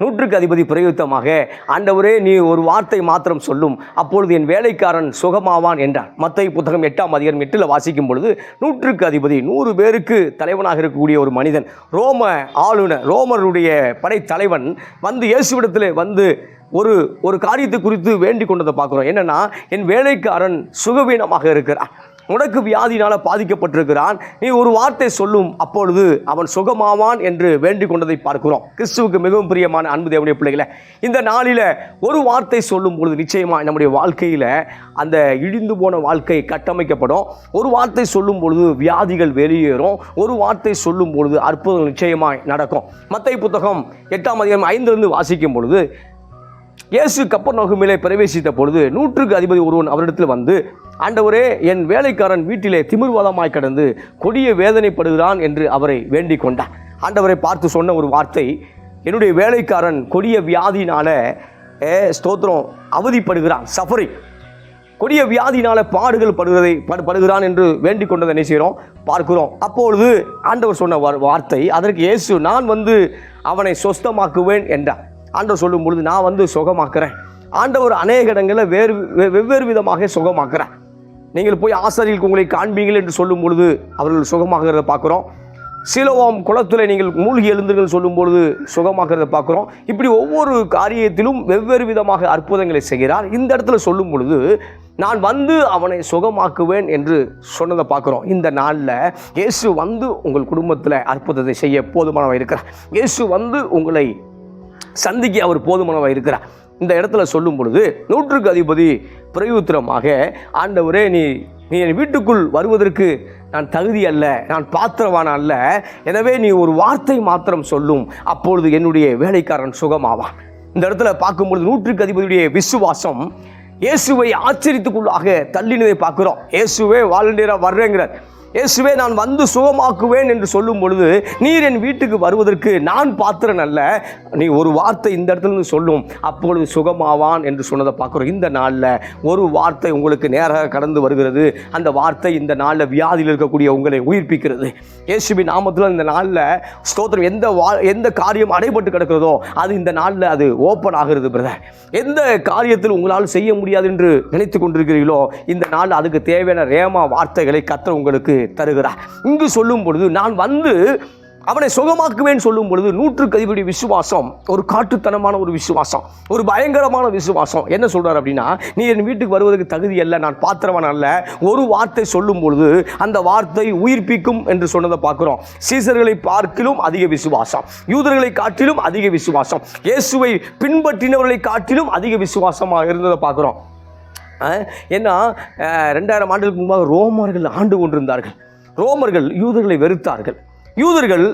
நூற்றுக்கு அதிபதி பிரயுத்தமாக ஆண்டவரே நீ ஒரு வார்த்தை மாத்திரம் சொல்லும். அப்பொழுது என் வேலைக்காரன் சுகமாவான் என்றார் மத்திய புத்தகம் எட்டாம் அதிகாரம் எட்டில் வாசிக்கும் பொழுது நூற்றுக்கு அதிபதி நூறு பேருக்கு தலைவனாக இருக்கக்கூடிய ஒரு மனிதன் ரோம ஆளுநர் ரோமருடைய படைத்தலைவன் வந்து இயேசுவிடத்தில் வந்து ஒரு ஒரு காரியத்தை குறித்து வேண்டிக் கொண்டதை பார்க்குறோம். என்னன்னா என் வேலைக்காரன் சுகவீனமாக இருக்கிறான். உனக்கு வியாதினால் பாதிக்கப்பட்டிருக்கிறான். நீ ஒரு வார்த்தை சொல்லும் அப்பொழுது அவன் சுகமாவான் என்று வேண்டிக் கொண்டதை பார்க்கிறோம். கிறிஸ்துவுக்கு மிகவும் பிரியமான அன்பு தேவனுடைய பிள்ளைகளை இந்த நாளில் ஒரு வார்த்தை சொல்லும் பொழுது நிச்சயமாக நம்முடைய வாழ்க்கையில் அந்த இழிந்து போன வாழ்க்கை கட்டமைக்கப்படும். ஒரு வார்த்தை சொல்லும் பொழுது வியாதிகள் வெளியேறும். ஒரு வார்த்தை சொல்லும் பொழுது அற்புதம் நிச்சயமாய் நடக்கும். மத்தை புத்தகம் எட்டாம் அதிகாரம் ஐந்திலிருந்து வாசிக்கும் பொழுது இயேசு கப்பர் நோகுமிலே பிரவேசித்த பொழுது நூற்றுக்கு அதிபதி ஒருவன் அவரிடத்தில் வந்து ஆண்டவரே என் வேலைக்காரன் வீட்டிலே திமிர்வாதமாய் கடந்து கொடிய வேதனைப்படுகிறான் என்று அவரை வேண்டிக் கொண்டார் ஆண்டவரை பார்த்து சொன்ன ஒரு வார்த்தை என்னுடைய வேலைக்காரன் கொடிய வியாதினால ஏ, ஸ்தோத்திரம் அவதிப்படுகிறான் சஃபரிங் கொடிய வியாதினால பாடுகள் படுகிறதை படு- படுகிறான் என்று வேண்டிக் கொண்டதை என்ன செய்கிறோம்? பார்க்கிறோம். அப்பொழுது ஆண்டவர் சொன்ன வார்த்தை அதற்கு இயேசு நான் வந்து அவனை சொஸ்தமாக்குவேன் என்றார். ஆண்டவர் சொல்லும் பொழுது நான் வந்து சுகமாக்குறேன். ஆண்டவர் அநேக இடங்களில் வேறு வெவ்வேறு விதமாக சுகமாக்குறேன் நீங்கள் போய் ஆசாரியில் உங்களை காண்பீங்கள் என்று சொல்லும் பொழுது அவர்கள் சுகமாகிறத பார்க்குறோம். சிலவாம் குளத்தில் நீங்கள் மூழ்கி எழுந்துங்கள் சொல்லும் பொழுது சுகமாக்கிறத பார்க்குறோம். இப்படி ஒவ்வொரு காரியத்திலும் வெவ்வேறு விதமாக அற்புதங்களை செய்கிறார். இந்த இடத்துல சொல்லும் பொழுது நான் வந்து அவனை சுகமாக்குவேன் என்று சொன்னதை பார்க்குறோம். இந்த நாளில் இயேசு வந்து உங்கள் குடும்பத்தில் அற்புதத்தை செய்ய போதுமானவன் இருக்கிறார் இயேசு வந்து உங்களை சந்திக்க அவர் போதுமானவாக இருக்கிறார். இந்த இடத்துல சொல்லும் பொழுது நூற்றுக்கு அதிபதி பிரயுத்திரமாக ஆண்டவரே நீ நீ என் வீட்டுக்குள் வருவதற்கு நான் தகுதி அல்ல நான் பாத்திரவான அல்ல. எனவே நீ ஒரு வார்த்தை மாத்திரம் சொல்லும். அப்பொழுது என்னுடைய வேலைக்காரன் சுகமாவான். இந்த இடத்துல பார்க்கும்பொழுது நூற்றுக்கு அதிபதியுடைய விசுவாசம் இயேசுவை ஆச்சரியத்துக்குள்ளாக தள்ளினதை பார்க்குறோம். இயேசுவே வாலண்டியராக வர்றேங்கிறார். இயேசுவே நான் வந்து சுகமாக்குவேன் என்று சொல்லும் பொழுது நீர் என் வீட்டுக்கு வருவதற்கு நான் பாத்திரன் அல்ல. நீ ஒரு வார்த்தை இந்த இடத்துல இருந்து சொல்லும். அப்பொழுது சுகமாவான் என்று சொன்னதை பார்க்குறோம். இந்த நாளில் ஒரு வார்த்தை உங்களுக்கு நேராக கடந்து வருகிறது. அந்த வார்த்தை இந்த நாளில் வியாதியில் இருக்கக்கூடிய உங்களை உயிர்ப்பிக்கிறது. இயேசுவின் நாமத்தில் இந்த நாளில் ஸ்தோத்திரம். எந்த வா எந்த காரியம் அடைபட்டு கிடக்கிறதோ அது இந்த நாளில் அது ஓப்பன் ஆகிறது பிரதர். எந்த காரியத்தில் உங்களால் செய்ய முடியாது என்று நினைத்து கொண்டிருக்கிறீர்களோ இந்த நாள் அதுக்கு தேவையான ரேமா வார்த்தைகளை கத்த உங்களுக்கு தருகிறார் இங்கு சொல்லும் பொழுது நான் வந்து அவனை சுகமாக்குவேன் சொல்லும் பொழுது நூற்றுக்கு அதிபதி விசுவாசம் ஒரு காட்டுத்தனமான ஒரு விசுவாசம் ஒரு பயங்கரமான விசுவாசம். என்ன சொல்கிறார் அப்படின்னா நீ என் வீட்டுக்கு வருவதற்கு தகுதி அல்ல நான் பாத்திரவன் அல்ல. ஒரு வார்த்தை சொல்லும் பொழுது அந்த வார்த்தை உயிர்ப்பிக்கும் என்று சொன்னதை பார்க்குறோம். சீசர்களை பார்க்கிலும் அதிக விசுவாசம் யூதர்களை காட்டிலும் அதிக விசுவாசம் இயேசுவை பின்பற்றினவர்களை காட்டிலும் அதிக விசுவாசமாக இருந்ததை பார்க்குறோம். ஏன்னா ரெண்டாயிரம் ஆண்டுகளுக்கு முன்பாக ரோமர்கள் ஆண்டு கொண்டிருந்தார்கள். ரோமர்கள் யூதர்களை வெறுத்தார்கள். யூதர்கள்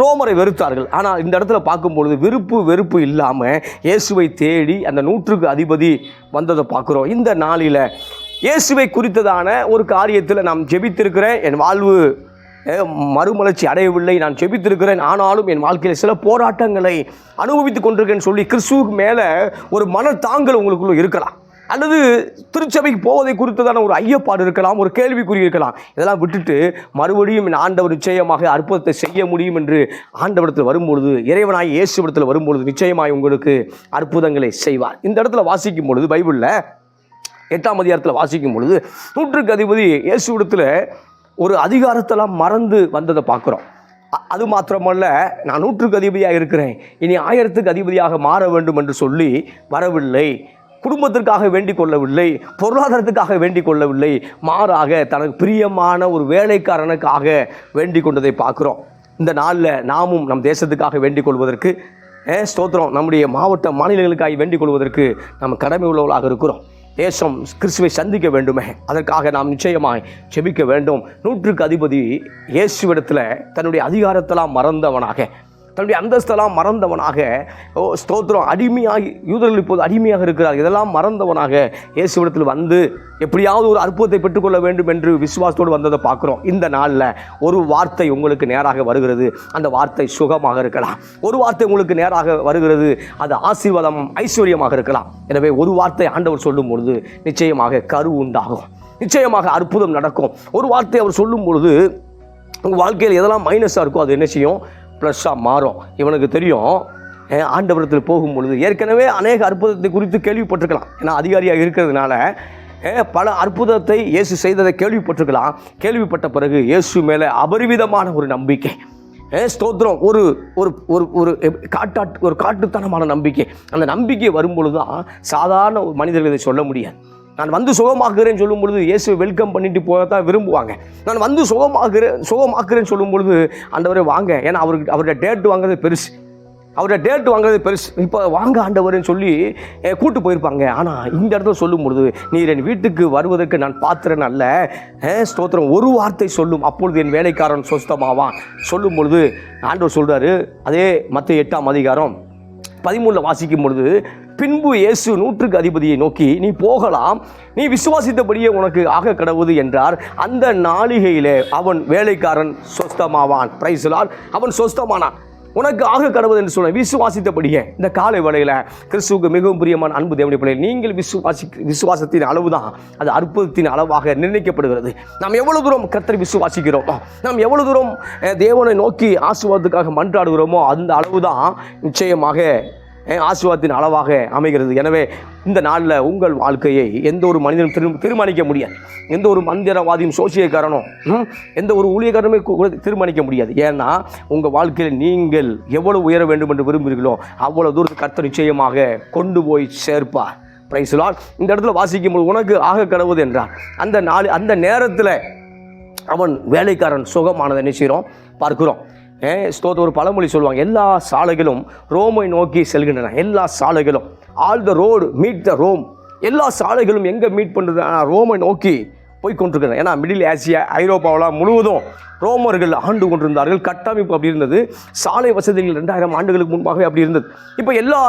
ரோமரை வெறுத்தார்கள். ஆனால் இந்த இடத்துல பார்க்கும்பொழுது விருப்பு வெறுப்பு இல்லாமல் இயேசுவை தேடி அந்த நூற்றுக்கு அதிபதி வந்ததை பார்க்குறோம். இந்த நாளில் இயேசுவை குறித்ததான ஒரு காரியத்தில் நாம் ஜெபித்திருக்கிறேன். என் வாழ்வு மறுமலர்ச்சி அடையவில்லை. நான் ஜெபித்திருக்கிறேன். ஆனாலும் என் வாழ்க்கையில் சில போராட்டங்களை அனுபவித்துக் கொண்டிருக்கேன்னு சொல்லி கிறிஸ்துவுக்கு மேலே ஒரு மன தாங்கல் உங்களுக்குள்ளே இருக்கலாம். அல்லது திருச்சபைக்கு போவதை குறித்ததான ஒரு ஐயப்பாடு இருக்கலாம் ஒரு கேள்விக்குறி இருக்கலாம். இதெல்லாம் விட்டுட்டு மறுபடியும் என் ஆண்டவர் நிச்சயமாக அற்புதத்தை செய்ய முடியும் என்று ஆண்டவரத்தில் வரும்பொழுது இறைவனாய் இயேசுவிடத்தில் வரும்பொழுது நிச்சயமாய் உங்களுக்கு அற்புதங்களை செய்வார். இந்த இடத்துல வாசிக்கும் பொழுது பைபிளில் எட்டாம் அதிகாரத்தில் வாசிக்கும் பொழுது நூற்றுக்கு அதிபதி இயேசுவிடத்தில் ஒரு அதிகாரத்தெல்லாம் மறந்து வந்ததை பார்க்குறோம். அ- அது மாத்திரமல்ல நான் நூற்றுக்கு அதிபதியாக இருக்கிறேன் இனி ஆயிரத்துக்கு அதிபதியாக மாற வேண்டும் என்று சொல்லி வரவில்லை. குடும்பத்திற்காக வேண்டிக் கொள்ளவில்லை பொருளாதாரத்துக்காக வேண்டிக் கொள்ளவில்லை மாறாக தனக்கு பிரியமான ஒரு வேலைக்காரனுக்காக வேண்டிக் கொண்டதை பார்க்குறோம். இந்த நாளில் நாமும் நம் தேசத்துக்காக வேண்டிக் கொள்வதற்கு ஏ ஸ்தோத்திரம் நம்முடைய மாவட்ட மாநிலங்களுக்காக வேண்டிக் கொள்வதற்கு நம்ம கடமை உள்ளவர்களாக இருக்கிறோம். தேசம் கிறிஸ்துவை சந்திக்க வேண்டுமே அதற்காக நாம் நிச்சயமாய் செபிக்க வேண்டும். நூற்றுக்கு அதிபதி இயேசுவிடத்தில் தன்னுடைய அதிகாரத்தெல்லாம் மறந்தவனாக தன்னுடைய அந்தஸ்தெல்லாம் மறந்தவனாக ஓ ஸ்தோத்திரம் அடிமையாகி யூதர்கள் இப்போது அடிமையாக இருக்கிறார் இதெல்லாம் மறந்தவனாக இயேசுவிடத்தில் வந்து எப்படியாவது ஒரு அற்புதத்தை பெற்றுக்கொள்ள வேண்டும் என்று விசுவாசத்தோடு வந்ததை பார்க்குறோம். இந்த நாளில் ஒரு வார்த்தை உங்களுக்கு நேராக வருகிறது. அந்த வார்த்தை சுகமாக இருக்கலாம். ஒரு வார்த்தை உங்களுக்கு நேராக வருகிறது. அது ஆசீர்வாதம் ஐஸ்வர்யமாக இருக்கலாம். எனவே ஒரு வார்த்தை ஆண்டவர் சொல்லும் பொழுது நிச்சயமாக கரு உண்டாகும். நிச்சயமாக அற்புதம் நடக்கும். ஒரு வார்த்தை அவர் சொல்லும் பொழுது உங்கள் வாழ்க்கையில் எதெல்லாம் மைனஸாக இருக்கோ அது என்ன செய்யும்? ப்ளஸ்ஸாக மாறும். இவனுக்கு தெரியும் ஆண்டவரத்தில் போகும் பொழுது ஏற்கனவே அநேக அற்புதத்தை குறித்து கேள்விப்பட்டிருக்கலாம். ஏன்னா அதிகாரியாக இருக்கிறதுனால பல அற்புதத்தை இயேசு செய்ததை கேள்விப்பட்டிருக்கலாம். கேள்விப்பட்ட பிறகு இயேசு மேலே அபரிவிதமான ஒரு நம்பிக்கை. ஏ ஸ்தோத்திரம். ஒரு ஒரு ஒரு ஒரு காட்டாட்டு ஒரு காட்டுத்தனமான நம்பிக்கை. அந்த நம்பிக்கை வரும்பொழுது தான் சாதாரண ஒரு மனிதர்கள் இதை சொல்ல முடியாது. நான் வந்து சுகமாக்குறேன்னு சொல்லும் பொழுது இயேசு வெல்கம் பண்ணிட்டு போக தான் விரும்புவாங்க. நான் வந்து சுகமாக்குறேன் சுகமாக்குறேன்னு சொல்லும் பொழுது ஆண்டவரே வாங்க. ஏன்னா அவருக்கு அவருடைய டேட் வாங்குறது பெருசு. அவருடைய டேட் வாங்குறது பெருசு. இப்போ வாங்க ஆண்டவர்னு சொல்லி கூட்டு போயிருப்பாங்க. ஆனால் இந்த இடத்துல சொல்லும் பொழுது நீர் என் வீட்டுக்கு வருவதற்கு நான் பாத்திரன் அல்ல. ஸ்தோத்திரம். ஒரு வார்த்தை சொல்லும். அப்பொழுது என் வேலைக்காரன் சொஸ்தமாவான். சொல்லும் பொழுது ஆண்டவர் சொல்கிறாரு அதே மற்ற எட்டாம் அதிகாரம் பதிமூணில் வாசிக்கும் பொழுது பின்பு இயேசு நூற்றுக்கு அதிபதியை நோக்கி நீ போகலாம். நீ விசுவாசித்தபடியே உனக்கு ஆக கடவுது என்றார். அந்த நாளிகையிலே அவன் வேலைக்காரன் சொஸ்தமாவான். பிரைசுலால் அவன் சொஸ்தமானான். உனக்கு ஆக கடவுது என்று சொன்ன விசுவாசித்தபடியே இந்த காலை வேளையில் கிறிஸ்துவுக்கு மிகவும் பிரியமான அன்பு தேவனுடைய பிள்ளை நீங்கள் விசுவாசி விசுவாசத்தின் அளவு தான் அது அற்புதத்தின் அளவாக நிர்ணயிக்கப்படுகிறது. நாம் எவ்வளவு தூரம் கர்த்தரை விசுவாசிக்கிறோமோ நாம் எவ்வளவு தூரம் தேவனை நோக்கி ஆசீர்வாதத்துக்காக மன்றாடுகிறோமோ அந்த அளவு தான் நிச்சயமாக ஆசீர்வாதத்தின் அளவாக அமைகிறது? எனவே இந்த நாளில் உங்கள் வாழ்க்கையை எந்த ஒரு மனிதனும் திரு தீர்மானிக்க முடியாது. எந்த ஒரு மந்திரவாதியும் சோசியக்காரனோ ம், எந்த ஒரு ஊழியக்காரனுமே கூட தீர்மானிக்க முடியாது. ஏன்னா உங்கள் வாழ்க்கையில் நீங்கள் எவ்வளவு உயர வேண்டும் என்று விரும்புகிறீர்களோ அவ்வளோ தூரத்துக்கு கர்த்தர் நிச்சயமாக கொண்டு போய் சேர்ப்பார். பிரைஸ்லால் இந்த இடத்துல வாசிக்கும்போது உனக்கு ஆக கடவுது என்றார். அந்த நாள் அந்த நேரத்தில் அவன் வேலைக்காரன் சுகமானதை நினைச்சிடும் பார்க்கிறோம். ஸ்தோத்த ஒரு பழமொழி சொல்லுவாங்க. எல்லா சாலைகளும் ரோமை நோக்கி செல்கின்றன. எல்லா சாலைகளும். All the road meet the Rome எல்லா சாலைகளும் எங்கே மீட் பண்ணுறது ஆனால் ரோமை நோக்கி போய்க்கொண்டிருக்கிறேன் ஏன்னா மிடில் ஆசியா ஐரோப்பாவெல்லாம் முழுவதும் ரோமர்கள் ஆண்டு கொண்டிருந்தார்கள். கட்டமைப்பு அப்படி இருந்தது. சாலை வசதிகள் ரெண்டாயிரம் ஆண்டுகளுக்கு முன்பாகவே அப்படி இருந்தது. இப்போ எல்லா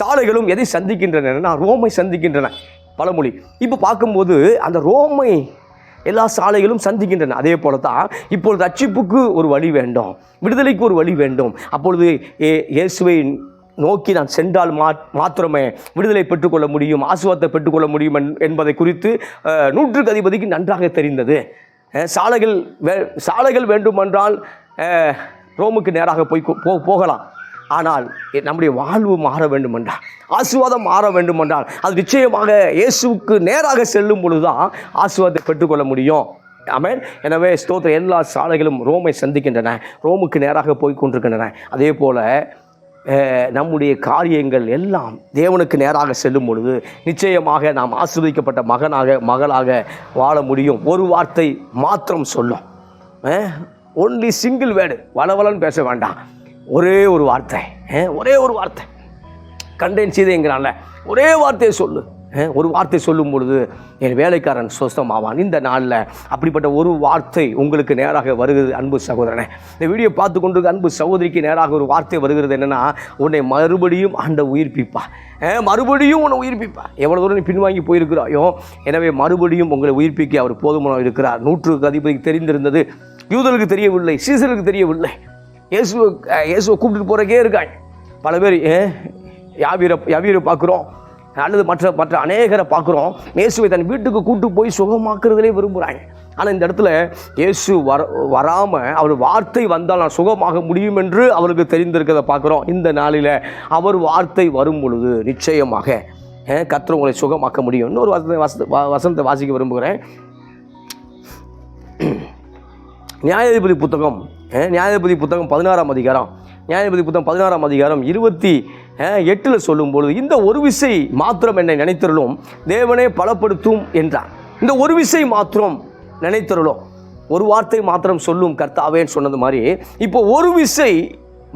சாலைகளும் எதை சந்திக்கின்றன? ரோமை சந்திக்கின்றன. பழமொழி. இப்போ பார்க்கும்போது அந்த ரோமை எல்லா சாலைகளும் சந்திக்கின்றன. அதே போல தான் இப்பொழுது ரட்சிப்புக்கு ஒரு வழி வேண்டும். விடுதலைக்கு ஒரு வழி வேண்டும். அப்பொழுது ஏ இயேசுவை நோக்கி நான் சென்றால் மா மாத்திரமே விடுதலை பெற்றுக்கொள்ள முடியும் ஆசுவாத்தை பெற்றுக்கொள்ள முடியும் என்- என்பதை குறித்து நூற்றுக்கு அதிபதிக்கு நன்றாக தெரிந்தது. சாலைகள் வே சாலைகள் வேண்டுமென்றால் ரோமுக்கு நேராக போய் போ போகலாம். ஆனால் நம்முடைய வாழ்வு மாற வேண்டுமென்றால் ஆசீர்வாதம் மாற வேண்டுமென்றால் அது நிச்சயமாக இயேசுவுக்கு நேராக செல்லும் பொழுது தான் ஆசீர்வாதத்தை பெற்றுக்கொள்ள முடியும். அமேன் எனவே ஸ்தோத்திர எல்லா சாலைகளும் ரோமை சந்திக்கின்றன. ரோமுக்கு நேராக போய் கொண்டிருக்கின்றன அதே போல் நம்முடைய காரியங்கள் எல்லாம் தேவனுக்கு நேராக செல்லும் பொழுது நிச்சயமாக நாம் ஆசிர்வதிக்கப்பட்ட மகனாக மகளாக வாழ முடியும். ஒரு வார்த்தை மாத்திரம் சொல்லும். ஒன்லி சிங்கிள் வேர்டு வளவலன்னு பேச வேண்டாம். ஒரே ஒரு வார்த்தை ஒரே ஒரு வார்த்தை. கண்டேன் சீதைங்கிறான்ல ஒரே வார்த்தையை சொல்லு ஒரு வார்த்தை சொல்லும் பொழுது என் வேலைக்காரன் சொஸ்தமாவான். இந்த நாளில் அப்படிப்பட்ட ஒரு வார்த்தை உங்களுக்கு நேராக வருகிறது அன்பு சகோதரனே. இந்த வீடியோ பார்த்து கொண்டு அன்பு சகோதரிக்கு நேராக ஒரு வார்த்தை வருகிறது என்னென்னா உன்னை மறுபடியும் ஆண்ட உயிர்ப்பிப்பா. மறுபடியும் உன்னை உயிர்ப்பிப்பா. எவ்வளோ தூரம் நீ பின்வாங்கி போயிருக்கிறாயோ எனவே மறுபடியும் உங்களை உயிர்ப்பிக்க அவர் போதுமான இருக்கிறார். நூற்றுக்கு அதிபதிக்கு தெரிந்திருந்தது யூதருக்கு தெரியவில்லை சீசருக்கு தெரியவில்லை. இயேசுவை இயேசுவை கூப்பிட்டு போகிறக்கே இருக்காங்க. பல பேர் யாவீரை யாவீரை பார்க்குறோம். அல்லது மற்ற மற்ற அநேகரை பார்க்குறோம். இயேசுவை தன் வீட்டுக்கு கூட்டு போய் சுகமாக்குறதுலே விரும்புகிறாங்க ஆனால் இந்த இடத்துல இயேசு வர வராமல் அவர் வார்த்தை வந்தால் நான் சுகமாக முடியும் என்று அவருக்கு தெரிந்திருக்கிறத பார்க்குறோம். இந்த நாளில் அவர் வார்த்தை வரும் பொழுது நிச்சயமாக கத்திர உங்களை சுகமாக்க முடியும். இன்னொரு வசனத்தை வச வசனத்தை வாசிக்க விரும்புகிறேன். நியாயாதிபதி புத்தகம் நியாயபதி புத்தகம் பதினாறாம் அதிகாரம். நியாயபதி புத்தகம் பதினாறாம் அதிகாரம் இருபத்தி எட்டில் சொல்லும் பொழுது இந்த ஒரு விசை மாத்திரம் என்னை நினைத்தருளும் தேவனே பலப்படுத்தும் என்றார். இந்த ஒரு விசை மாத்திரம் நினைத்தருளும். ஒரு வார்த்தை மாத்திரம் சொல்லும் கர்த்தாவேன்னு சொன்னது மாதிரி இப்போ ஒரு விசை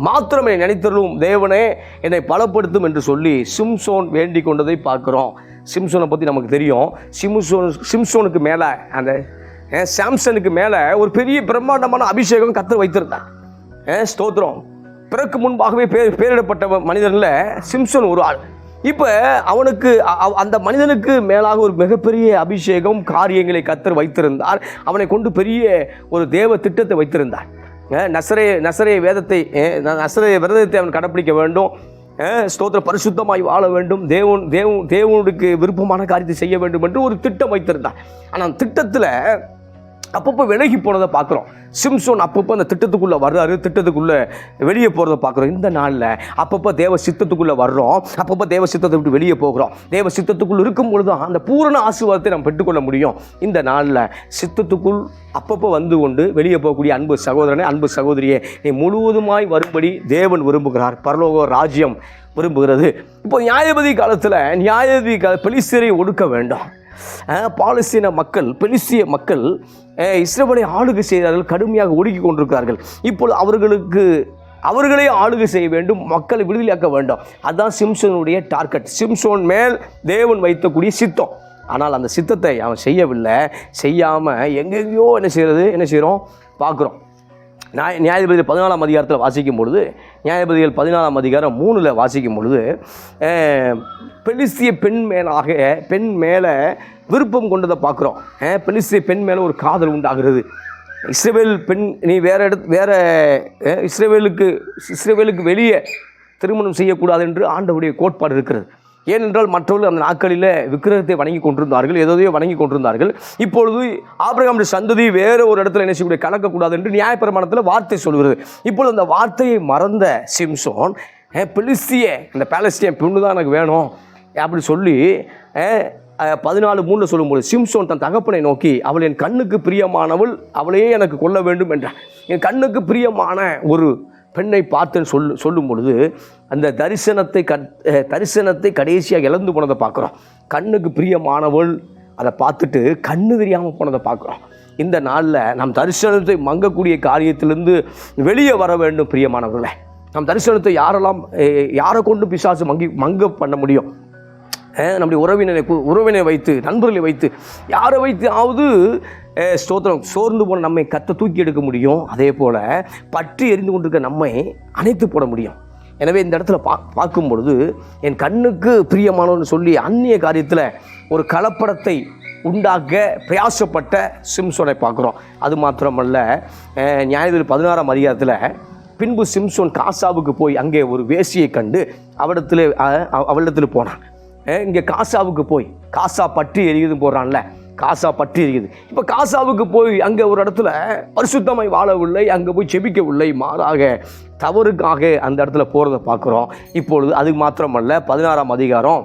மாத்திரம் என்னை நினைத்தருளும் தேவனே என்னை பலப்படுத்தும் என்று சொல்லி சிம்சோன் வேண்டிக் கொண்டதை பார்க்குறோம். சிம்சோனை பற்றி நமக்கு தெரியும். சிம்சோன் சிம்சோனுக்கு மேலே அந்த சாம்சனுக்கு மேலே ஒரு பெரிய பிரம்மாண்டமான அபிஷேகம் கத்து வைத்திருந்தார். ஸ்தோத்திரம். பிறக்கு முன்பாகவே பேர் பேரிடப்பட்ட மனிதனில் சிம்சன் ஒரு ஆள். இப்போ அவனுக்கு அந்த மனிதனுக்கு மேலாக ஒரு மிகப்பெரிய அபிஷேகம் காரியங்களை கத்தர் வைத்திருந்தார். அவனை கொண்டு பெரிய ஒரு தேவ திட்டத்தை வைத்திருந்தார். நசரே நசரே வேதத்தை நசரே விரதத்தை அவன் கடைப்பிடிக்க வேண்டும். ஸ்தோத்திர பரிசுத்தமாய் வாழ வேண்டும். தேவன் தேவன் தேவனுக்கு விருப்பமான காரியத்தை செய்ய வேண்டும் என்று ஒரு திட்டம் வைத்திருந்தார். ஆனால் அந்த திட்டத்தில் அப்பப்போ விலகி போனதை பார்க்குறோம். சிம்சோன் அப்பப்போ அந்த திட்டத்துக்குள்ளே வர்றாரு திட்டத்துக்குள்ளே வெளியே போகிறத பார்க்குறோம். இந்த நாளில் அப்பப்போ தேவ சித்தத்துக்குள்ளே வர்றோம். அப்பப்போ தேவ சித்தத்தை விட்டு வெளியே போகிறோம். தேவ சித்தத்துக்குள்ளே இருக்கும் பொழுது தான் அந்த பூரண ஆசீர்வாதத்தை நம்ம பெற்றுக்கொள்ள முடியும். இந்த நாளில் சித்தத்துக்குள் அப்பப்போ வந்து கொண்டு வெளியே போகக்கூடிய அன்பு சகோதரனே அன்பு சகோதரியே நீ முழுவதுமாய் வரும்படி தேவன் விரும்புகிறார். பரலோக ராஜ்யம் விரும்புகிறது. இப்போ நியாயபதி காலத்தில் நியாயபதி கால பெலிஸ்தரை ஒடுக்க வேண்டும். பாலஸ்தீன மக்கள் பெலிஸ்திய மக்கள் இஸ்ரேலை ஆளுகை செய்தார்கள் கடுமையாக ஒடுக்கி கொண்டிருக்கிறார்கள். இப்பொழுது அவர்களுக்கு அவர்களே ஆளுகை செய்ய வேண்டும் மக்களை விடுதலையாக்க வேண்டும். அதுதான் சிம்சோனுடைய டார்கெட். சிம்சோன் மேல் தேவன் வைத்தக்கூடிய சித்தம். ஆனால் அந்த சித்தத்தை அவன் செய்யவில்லை. செய்யாமல் எங்கெங்கேயோ என்ன செய்கிறது என்ன செய்கிறோம் பார்க்குறோம். நியாய நியாயாதிபதிகள் பதினாலாம் அதிகாரத்தில் வாசிக்கும் பொழுது நியாயாதிபதிகள் பதினாலாம் அதிகாரம் மூணில் வாசிக்கும் பொழுது பெலிஸ்திய பெண் மேலாக பெண் மேலே விருப்பம் கொண்டதை பார்க்குறோம். பெலிஸ்திய பெண் மேலே ஒரு காதல் உண்டாகிறது. இஸ்ரேவேல் பெண் நீ வேறு இடத்து வேறு இஸ்ரேவேலுக்கு இஸ்ரேவேலுக்கு வெளியே திருமணம் செய்யக்கூடாது என்று ஆண்டவுடைய கோட்பாடு இருக்கிறது. ஏனென்றால் மற்றவர்கள் அந்த நாட்களில் விக்கிரகத்தை வணங்கி கொண்டிருந்தார்கள் எதையோ வணங்கி கொண்டிருந்தார்கள். இப்பொழுது ஆபிரகாமுடைய சந்ததி வேறு ஒரு இடத்துல என்ன செய்யக்கூடிய கலக்கக்கூடாது என்று நியாயப்பிரமாணத்தில் வார்த்தை சொல்கிறது. இப்பொழுது அந்த வார்த்தையை மறந்த சிம்சோன் பிலிஸ்திய இந்த பேலஸ்டியன் பெண்ணு தான் எனக்கு வேணும் அப்படி சொல்லி பதினாலு மூணில் சொல்லும்போது சிம்சோன் தன் தகப்பனை நோக்கி அவள் என் கண்ணுக்கு பிரியமானவள் அவளையே எனக்கு கொல்ல வேண்டும் என்றான். என் கண்ணுக்கு பிரியமான ஒரு பெண்ணை பார்த்துன்னு சொல்லு சொல்லும் பொழுது அந்த தரிசனத்தை கட் தரிசனத்தை கடைசியாக இழந்து போனதை பார்க்குறோம். கண்ணுக்கு பிரியமானவள் அதை பார்த்துட்டு கண்ணு தெரியாமல் போனதை பார்க்குறோம். இந்த நாளில் நம் தரிசனத்தை மங்கக்கூடிய காரியத்திலிருந்து வெளியே வர வேண்டும் பிரியமானவர்களே. நம் தரிசனத்தை யாரெல்லாம் யாரை கொண்டு பிசாசு மங்கி மங்க பண்ண முடியும்? நம்முடைய உறவினரை உறவினை வைத்து நண்பர்களை வைத்து யாரை வைத்து ஆவது ஸ்தோத்திரம் சோர்ந்து போன நம்மை கத்த தூக்கி எடுக்க முடியும். அதே போல் பற்றி எரிந்து கொண்டிருக்க நம்மை அணைத்து போட முடியும். எனவே இந்த இடத்துல பா பார்க்கும் பொழுது என் கண்ணுக்கு பிரியமானவன்னு சொல்லி அந்நிய காரியத்தில் ஒரு கலப்படத்தை உண்டாக்க பிரயாசப்பட்ட சிம்சோனை பார்க்குறோம். அது மாத்திரமல்ல அஹ், நியாயத்தில் பதினாறாம் அதிகாரத்தில் பின்பு சிம்சோன் காசாவுக்கு போய் அங்கே ஒரு வேசியை கண்டு அவடத்தில் அவளிடத்தில் போனான். இங்கே காசாவுக்கு போய் காசா பற்றி எரியுது போடுறான்ல. காசா பற்றி இருக்குது. இப்போ காசாவுக்கு போய் அங்கே ஒரு இடத்துல பரிசுத்தமாய் வாழவில்லை அங்கே போய் செபிக்கவில்லை மாறாக தவறுக்காக அந்த இடத்துல போகிறத பார்க்குறோம். இப்பொழுது அது மாத்திரமல்ல பதினாறாம் அதிகாரம்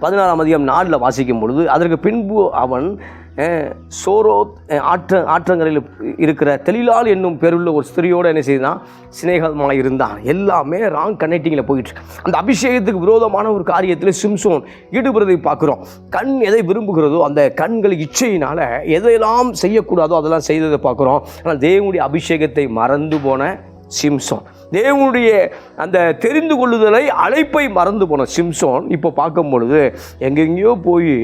பதினாறாம் அதிகாரம் நாளில் வாசிக்கும் பொழுது அதற்கு பின்பு அவன் சோரோ சோரோத் ஆற்ற ஆற்றங்கரையில் இருக்கிற தெளிலால் என்னும் பேருள்ள ஒரு ஸ்திரியோடு என்ன செய்தான் சிநேகமாக இருந்தான். எல்லாமே ராங் கனெக்டிங்கில் போயிட்டு அந்த அபிஷேகத்துக்கு விரோதமான ஒரு காரியத்தில் சிம்சோன் ஈடுபடுறதை பார்க்குறோம். கண் எதை விரும்புகிறதோ அந்த கண்கள் இச்சையினால் எதையெல்லாம் செய்யக்கூடாதோ அதெல்லாம் செய்ததை பார்க்குறோம். ஆனால் தேவனுடைய அபிஷேகத்தை மறந்து போன சிம்சோன். தேவனுடைய அந்த தெரிந்து கொள்ளுதலை அழைப்பை மறந்து போன சிம்சோன் இப்போ பார்க்கும் பொழுது எங்கெங்கேயோ போய்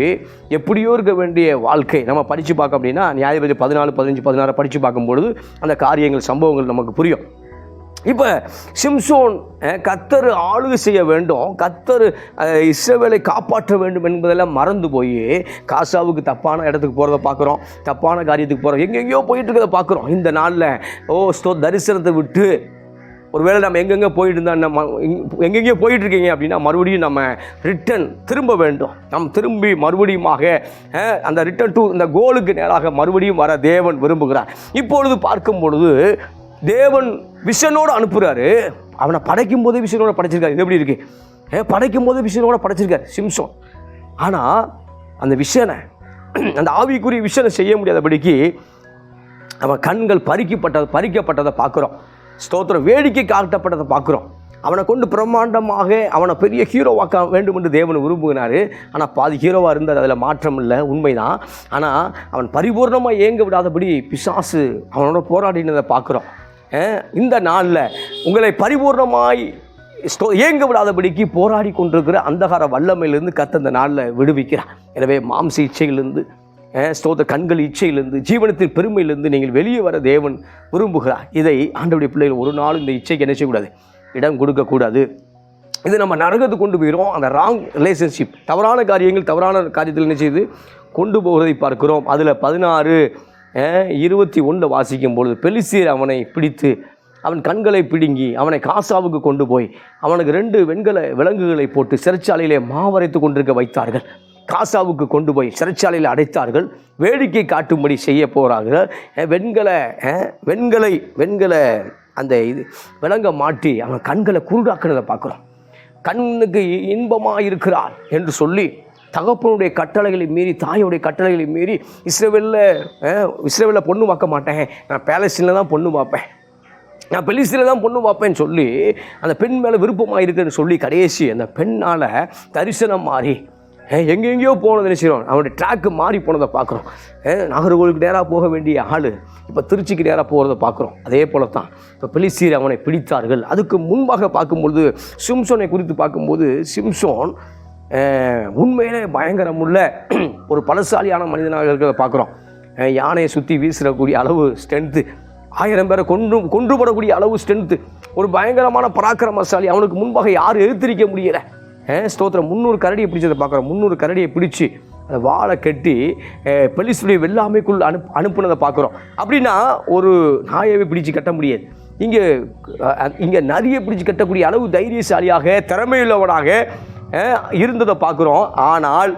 எப்படியோ இருக்க வேண்டிய வாழ்க்கை. நம்ம படித்து பார்க்க அப்படின்னா நியாயபதி பதினாலு பதினஞ்சு பதினாறு படித்து பார்க்கும் பொழுது அந்த காரியங்கள் சம்பவங்கள் நமக்கு புரியும். இப்போ சிம்சோன் கத்தர் ஆளுகை செய்ய வேண்டும். கத்தர் இஸ்ரேவேலை காப்பாற்ற வேண்டும் என்பதெல்லாம் மறந்து போய் காசாவுக்கு தப்பான இடத்துக்கு போகிறத பார்க்குறோம் தப்பான காரியத்துக்கு போகிறோம் எங்கெங்கேயோ போயிட்டு இருக்கிறத பார்க்குறோம். இந்த நாளில் ஓ ஸ்தோ தரிசனத்தை விட்டு ஒருவேளை நம்ம எங்கெங்கே போயிட்டு இருந்தால் நம்ம எங்கெங்கே எங்கெங்கேயோ அப்படின்னா மறுபடியும் நம்ம ரிட்டன் திரும்ப வேண்டும். நம் திரும்பி மறுபடியுமாக அந்த ரிட்டன் டு இந்த கோலுக்கு நேராக மறுபடியும் வர தேவன் விரும்புகிறார். இப்பொழுது பார்க்கும் பொழுது தேவன் விஷனோடு அனுப்புகிறாரு அவனை படைக்கும் போதே விஷனோட படைச்சிருக்காரு. இது எப்படி இருக்கு? ஏ படைக்கும் போதே விஷனோட படைச்சிருக்காரு சிம்சோன். ஆனால் அந்த விஷனை அந்த ஆவிக்குரிய விஷனை செய்ய முடியாதபடிக்கு அவன் கண்கள் பறிக்கப்பட்டது பறிக்கப்பட்டதை பார்க்குறோம். ஸ்தோத்திரம் வேடிக்கை காட்டப்பட்டதை பார்க்குறோம். அவனை கொண்டு பிரம்மாண்டமாக அவனை பெரிய ஹீரோவாக்க வேண்டும் என்று தேவன் விரும்புகிறார். ஆனால் பாதி ஹீரோவாக இருந்தார் அதில் மாற்றம் இல்லை உண்மைதான். ஆனால் அவன் பரிபூர்ணமாக இயங்க விடாதபடி பிசாசு அவனோட போராடினதை பார்க்குறோம். இந்த நாளில் உங்களை பரிபூர்ணமாய் ஸ்தோ ஏங்க விடாதபடிக்கு போராடி கொண்டிருக்கிற அந்தகார வல்லமையிலிருந்து கத்த இந்த நாளில் விடுவிக்கிறார். எனவே மாம்ச இச்சையிலிருந்து அஹ், கண்கள் இச்சையிலிருந்து ஜீவனத்தின் பெருமையிலிருந்து நீங்கள் வெளியே வர தேவன் விரும்புகிறார். இதை ஆண்டவுடைய பிள்ளைகள் ஒரு நாளும் இந்த இச்சைக்கு என்ன செய்யக்கூடாது? இடம் கொடுக்கக்கூடாது. இது நம்ம நரகத்து கொண்டு போயிடும் அந்த ராங் ரிலேஷன்ஷிப் தவறான காரியங்கள் தவறான காரியத்தில் என்ன செய்து கொண்டு போகிறதை பார்க்கிறோம். அதில் பதினாறு இருபத்தி ஒன்றில் வாசிக்கும் பொழுது பெலிசீர் அவனை பிடித்து அவன் கண்களை பிடுங்கி அவனை காசாவுக்கு கொண்டு போய் அவனுக்கு ரெண்டு வெண்கல விலங்குகளை போட்டு சிறைச்சாலையிலே மாவரைத்து கொண்டிருக்க வைத்தார்கள். காசாவுக்கு கொண்டு போய் சிறைச்சாலையில் அடைத்தார்கள். வேடிக்கை காட்டும்படி செய்ய போகிறார்கள் வெண்கல வெண்களை வெண்கலை வெண்கல அந்த இது விலங்க மாட்டி அவன் கண்களை குருடாக்குனதை பார்க்குறோம். கண்ணுக்கு இன்பமாக இருக்கிறார் என்று சொல்லி தகப்பனுடைய கட்டளைகளை மீறி தாயோடைய கட்டளைகளை மீறி இஸ்ரேவேலில் இஸ்ரேவேலில் பொண்ணு பார்க்க மாட்டேன். நான் பேலஸ்டீனில் தான் பொண்ணு பார்ப்பேன். நான் பெலிஸ்தியில் தான் பொண்ணு பார்ப்பேன்னு சொல்லி அந்த பெண் மேலே விருப்பமாக இருக்குன்னு சொல்லி கடைசி அந்த பெண்ணால் தரிசனம் மாறி எங்கெங்கேயோ போனது நினைச்சிடும் அவனுடைய ட்ராக்கு மாறி போனதை பார்க்குறோம். நாகர்கோவிலுக்கு நேராக போக வேண்டிய ஆள் இப்போ திருச்சிக்கு நேராக போகிறத பார்க்குறோம். அதே போல தான் இப்போ பெலிஸ்தீர் அவனை பிடித்தார்கள். அதுக்கு முன்பாக பார்க்கும்பொழுது சிம்சோனை குறித்து பார்க்கும்போது சிம்சோன் உண்மையிலே பயங்கரமுள்ள ஒரு பலசாலியான மனிதனாக இருக்கிறத பார்க்குறோம். யானையை சுற்றி வீசுறக்கூடிய அளவு ஸ்ட்ரென்த்து ஆயிரம் பேரை கொன்று கொன்றுபடக்கூடிய அளவு ஸ்ட்ரென்த்து ஒரு பயங்கரமான பராக்கிரமசாலி. அவனுக்கு முன்பாக யாரும் எழுத்திருக்க முடியலை. ஸ்தோத்திரம். முந்நூறு கரடியை பிடிச்சதை பார்க்குறோம். முந்நூறு கரடியை பிடிச்சி அதை வாழை கட்டி பெலிசுடைய வெள்ளாமைக்குள் அனுப் அனுப்புனதை பார்க்குறோம். அப்படின்னா ஒரு நாயவை பிடிச்சு கட்ட முடியாது. இங்கே இங்கே நரியை பிடிச்சு கட்டக்கூடிய அளவு தைரியசாலியாக திறமையுள்ளவனாக இருந்ததை பார்க்குறோம். ஆனால்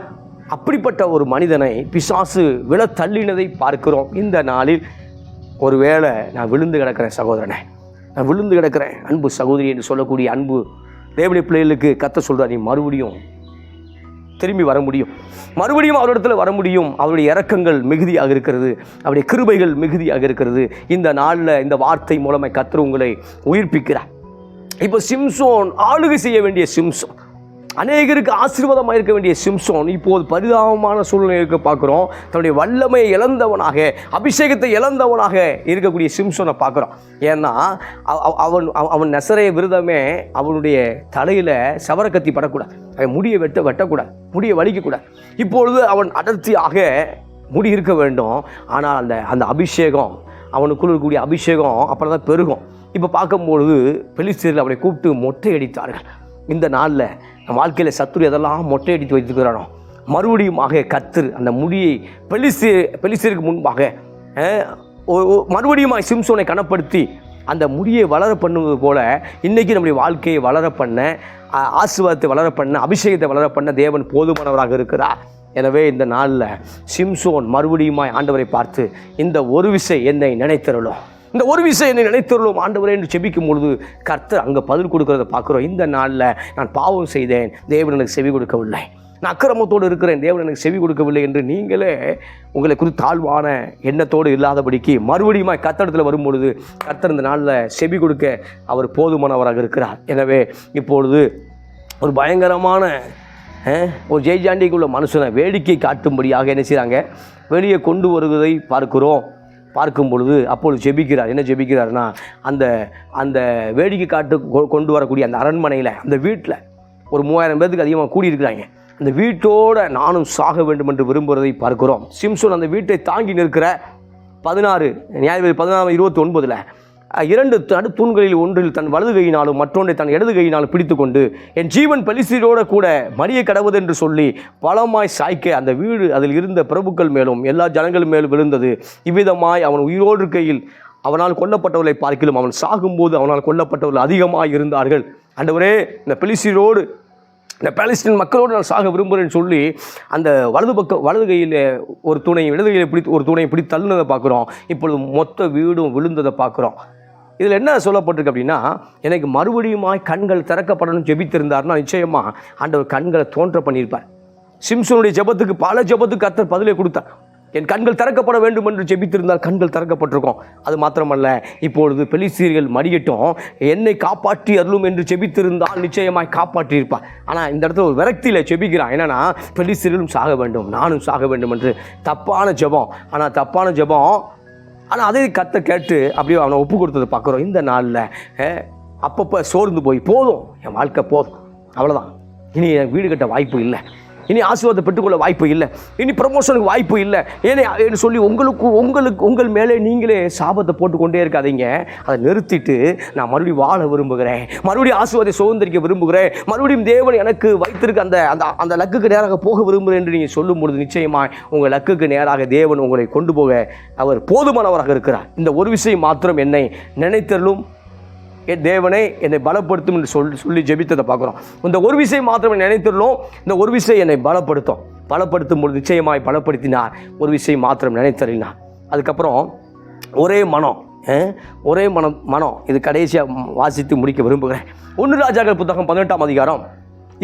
அப்படிப்பட்ட ஒரு மனிதனை பிசாசு விழ தள்ளினதை பார்க்கிறோம். இந்த நாளில் ஒருவேளை நான் விழுந்து கிடக்கிறேன் சகோதரனை. நான் விழுந்து கிடக்கிறேன். அன்பு சகோதரி என்று சொல்லக்கூடிய அன்பு தேவனி பிள்ளைகளுக்கு கத்த சொல்கிறார் நீ மறுபடியும் திரும்பி வர முடியும். மறுபடியும் அவரிடத்தில் வர முடியும். அவருடைய இறக்கங்கள் மிகுதியாக இருக்கிறது. அவருடைய கிருபைகள் மிகுதியாக இருக்கிறது. இந்த நாளில் இந்த வார்த்தை மூலமாக கத்துற உங்களை உயிர்ப்பிக்கிறார். இப்போ சிம்சோன் ஆளுகை செய்ய வேண்டிய சிம்சோன். அநேகருக்கு ஆசீர்வாதமாக இருக்க வேண்டிய சிம்சோன் இப்போது பரிதாபமான சூழ்நிலைக்கு இருக்க பார்க்குறோம். தன்னுடைய வல்லமையை இழந்தவனாக அபிஷேகத்தை இழந்தவனாக இருக்கக்கூடிய சிம்சோனை பார்க்குறோம். ஏன்னா அவ- அவன் அவ- அவன் நெசரைய விரதமே அவனுடைய தலையில் சவரக்கத்தி படக்கூடாது. அவன் முடியை வெட்ட வெட்டக்கூடாது. முடியை வலிக்கக்கூடாது. இப்பொழுது அவன் அடர்த்தியாக முடி இருக்க வேண்டும். ஆனால் அந்த அந்த அபிஷேகம் அவனுக்குள் இருக்கக்கூடிய அபிஷேகம் அப்புறம் தான் பெருகும். இப்போ பார்க்கும்பொழுது பெலிஸ்தீரில் அவனை கூப்பிட்டு மொட்டை அடித்தார்கள். இந்த நாளில் நம்ம வாழ்க்கையில் சத்துரு எதெல்லாம் மொட்டை அடித்து வைத்திருக்கிறானோ மறுபடியுமாக கத்திரு அந்த முடியை பெலிஸ்தீ பெலிசிற்கு முன்பாக மறுபடியும் மறுபடியுமாய் சிம்சோனை கனப்படுத்தி அந்த முடியை வளர பண்ணுவது போல இன்றைக்கி நம்முடைய வாழ்க்கையை வளர பண்ண ஆசீர்வாதத்தை வளர பண்ண அபிஷேகத்தை வளர பண்ண தேவன் போதுமானவராக இருக்கிறார். எனவே இந்த நாளில் சிம்சோன் மறுபடியுமாய் ஆண்டவரை பார்த்து இந்த ஒரு விசை என்னை நினைத்தருளும். இந்த ஒரு விஷயம் என்னை நினைத்துள்ளோம் ஆண்டவரே என்று செபிக்கும் பொழுது கர்த்தர் அங்கே பதில் கொடுக்கறத பார்க்குறோம். இந்த நாளில் நான் பாவம் செய்தேன் தேவன் எனக்கு செவி கொடுக்கவில்லை. நான் அக்கிரமத்தோடு இருக்கிறேன் தேவன் எனக்கு செவி கொடுக்கவில்லை என்று நீங்களே உங்களை குறித்து தாழ்வான எண்ணத்தோடு இல்லாதபடிக்கு மறுபடியும் கத்தடத்தில் வரும்பொழுது கர்த்தர் இந்த நாளில் செவி கொடுக்க அவர் போதுமானவராக இருக்கிறார். எனவே இப்பொழுது ஒரு பயங்கரமான ஒரு ஜெய்ஜாண்டிக்குள்ள மனுஷனை வேடிக்கை காட்டும்படியாக என்ன செய்கிறாங்க வெளியே கொண்டு வருவதை பார்க்கிறோம். பார்க்கும் பொழுது அப்பொழுது ஜெபிக்கிறார். என்ன ஜெபிக்கிறார்னா அந்த அந்த வேடிக்கை காட்டு கொ- கொண்டு வரக்கூடிய அந்த அரண்மனையில் அந்த வீட்டில் ஒரு மூவாயிரம் பேருக்கு அதிகமாக கூடியிருக்கிறாங்க. அந்த வீட்டோட நானும் சாக வேண்டும் என்று விரும்புகிறதை பார்க்கிறோம். சிம்சோன் அந்த வீட்டை தாங்கி நிற்கிற பதினாறு நியாயபதி பதினாறு இருபத்தி ஒன்பதில் இரண்டு தடு தூண்களில் ஒன்றில் தன் வலது கையினாலும் மற்றொன்றை தன் இடது கையினாலும் பிடித்து கொண்டு என் ஜீவன் பலிசீரோடு கூட மடிய கடவுது என்று சொல்லி பலமாய் சாய்க்க அந்த வீடு அதில் இருந்த பிரபுக்கள் மேலும் எல்லா ஜனங்கள் மேலும் விழுந்தது. இவ்விதமாய் அவன் உயிரோடு இருக்கையில் அவனால் கொல்லப்பட்டவர்களை பார்க்கிலும் அவன் சாகும்போது அவனால் கொல்லப்பட்டவர்கள் அதிகமாக இருந்தார்கள். அண்டவரே இந்த பெலிசீரோடு இந்த பாலஸ்தீன் மக்களோடு நான் சாக விரும்புகிறேன்னு சொல்லி அந்த வலது பக்கம் வலது கையில் ஒரு துணையை இடது கையில் பிடித்து ஒரு துணையை பிடித்து தள்ளுனதை பார்க்குறோம். இப்பொழுது மொத்த வீடும் விழுந்ததை பார்க்குறோம். இதில் என்ன சொல்லப்பட்டிருக்கு அப்படின்னா எனக்கு மறுபடியுமாய் கண்கள் திறக்கப்படணும் ஜெபித்திருந்தார்னா நிச்சயமாக ஆண்டவர் கண்களை தோன்ற பண்ணியிருப்பார். சிம்சனுடைய ஜெபத்துக்கு பல ஜெபத்துக்கு கத்தர் பதிலை கொடுத்தார். என் கண்கள் திறக்கப்பட வேண்டும் என்று ஜெபித்திருந்தால் கண்கள் திறக்கப்பட்டிருக்கும். அது மாத்திரமல்ல இப்பொழுது பெலிசீரியல் மடியட்டும் என்னை காப்பாற்றி அருளும் என்று ஜெபித்திருந்தால் நிச்சயமாய் காப்பாற்றியிருப்பார். ஆனால் இந்த இடத்துல ஒரு விரக்தியில் ஜெபிக்கிறான். என்னன்னா பெலிசீரியலும் சாக வேண்டும் நானும் சாக வேண்டும் என்று தப்பான ஜெபம். ஆனால் தப்பான ஜெபம் ஆனால் அதை கத்த கேட்டு அப்படியே அவனை ஒப்பு கொடுத்ததை பார்க்குறோம். இந்த நாளில் அப்பப்போ சோர்ந்து போய் போதும். என் வாழ்க்கை போதும். அவ்வளோதான் இனி எனக்கு வீடு கட்ட வாய்ப்பு இல்லை. இனி ஆசீர்வாதம் பெற்றுக்கொள்ள வாய்ப்பு இல்லை. இனி ப்ரமோஷனுக்கு வாய்ப்பு இல்லை. ஏன்னு என்று சொல்லி உங்களுக்கு உங்களுக்கு உங்கள் மேலே நீங்களே சாபத்தை போட்டுக்கொண்டே இருக்காதீங்க. அதை நிறுத்திட்டு நான் மறுபடியும் வாழ விரும்புகிறேன். மறுபடியும் ஆசீர்வாதத்தை சுதந்திரிக்க விரும்புகிறேன். மறுபடியும் தேவன் எனக்கு வைத்திருக்க அந்த அந்த அந்த லக்குக்கு நேராக போக விரும்புகிறேன் என்று நீங்கள் சொல்லும் பொழுது நிச்சயமாக உங்கள் லக்குக்கு நேராக தேவன் உங்களை கொண்டு போக அவர் போதுமானவராக இருக்கிறார். இந்த ஒரு விஷயம் மாத்திரம் என்னை நினைத்தலும் தேவனை என்னை பலப்படுத்தும் என்று சொல்லி சொல்லி ஜெபித்ததை பார்க்குறோம். இந்த ஒரு விஷயம் மாத்திரம் நினைத்துள்ளோம் இந்த ஒரு விஷயம் என்னை பலப்படுத்தும். பலப்படுத்தும் பொழுது நிச்சயமாய் பலப்படுத்தினார். ஒரு விஷயம் மாத்திரம் நினைத்தறினார். அதுக்கப்புறம் ஒரே மனம் ஒரே மனம் மனம். இது கடைசியாக வாசித்து முடிக்க விரும்புகிறேன். ஒன்று ராஜாக்கள் புத்தகம் பதினெட்டாம் அதிகாரம்.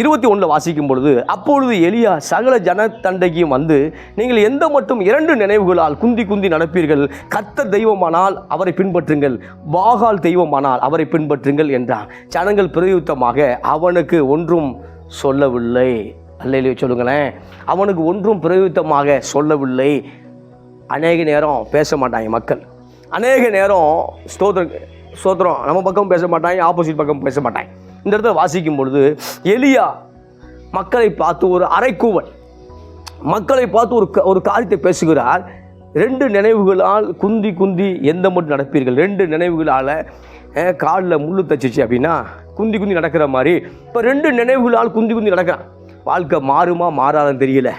இருபத்தி ஒன்றில் வாசிக்கும் பொழுது அப்பொழுது எலியா சகல ஜனத்தண்டையும் வந்து நீங்கள் எந்த மட்டும் இரண்டு நினைவுகளால் குந்தி குந்தி நடப்பீர்கள்? கத்த தெய்வமானால் அவரை பின்பற்றுங்கள். பாகால் தெய்வமானால் அவரை பின்பற்றுங்கள் என்றார் ஜனங்கள் பிரதியுத்தமாக அவனுக்கு ஒன்றும் சொல்லவில்லை. அல்லையிலே சொல்லுங்களேன். அவனுக்கு ஒன்றும் பிரயுத்தமாக சொல்லவில்லை. அநேக நேரம் பேச மாட்டாங்க மக்கள். அநேக நேரம் ஸ்தோத்திர ஸ்தோத்திரம் நம்ம பக்கம் பேச மாட்டாங்க ஆப்போசிட் பக்கம் பேச மாட்டாங்க. இந்த இடத்துல வாசிக்கும் பொழுது எலியா மக்களை பார்த்து ஒரு அரைக்கூவல் மக்களை பார்த்து ஒரு க- ஒரு காரியத்தை பேசுகிறார். ரெண்டு நினைவுகளால் குந்தி குந்தி எந்த மட்டும் நடப்பீர்கள்? ரெண்டு நினைவுகளால் காலில் முள்ளு தச்சிச்சு அப்படின்னா குந்தி குந்தி நடக்கிற மாதிரி இப்போ ரெண்டு நினைவுகளால் குந்தி குந்தி நடக்கிறான். வாழ்க்கை மாறுமா மாறாதான்னு தெரியல.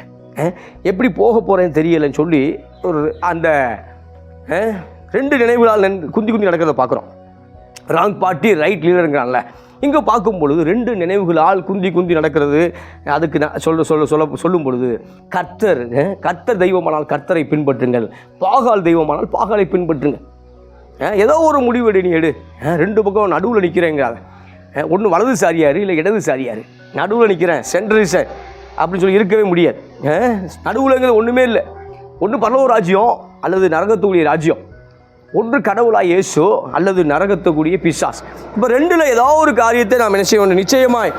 எப்படி போக போகிறேன்னு தெரியலைன்னு சொல்லி ஒரு அந்த ரெண்டு நினைவுகளால் குந்தி குந்தி நடக்கிறத பார்க்குறோம். ராங் பார்ட்டி ரைட் லீடருங்கிறான்ல. இங்கே பார்க்கும் பொழுது ரெண்டு நினைவுகளால் குந்தி குந்தி நடக்கிறது. அதுக்கு நான் சொல்ல சொல்ல சொல்ல சொல்லும் பொழுது கர்த்தர் கர்த்தர் தெய்வமானால் கர்த்தரை பின்பற்றுங்கள். பாகால் தெய்வமானால் பாகாலை பின்பற்றுங்கள். ஏதோ ஒரு முடிவு எடு நீ எடு. ரெண்டு பக்கம் நடுவில் நிற்கிறேங்கிறாத ஒன்று வலது சாரியாரு இல்லை இடது சாரியாரு நடுவில் நிற்கிறேன் சென்ட்ரல் அப்படின்னு சொல்லி இருக்கவே முடியாது. நடுவுலங்கிறது ஒன்றுமே இல்லை. ஒன்று பரலோ ராஜ்யம் அல்லது நரகத்துக்குரிய ராஜ்யம். ஒன்று கடவுளா இயேசு அல்லது நரகத்தக்கூடிய பிசாஸ். இப்போ ரெண்டில் ஏதோ ஒரு காரியத்தை நாம் என்ன செய்ய வேண்டும்? நிச்சயமாய்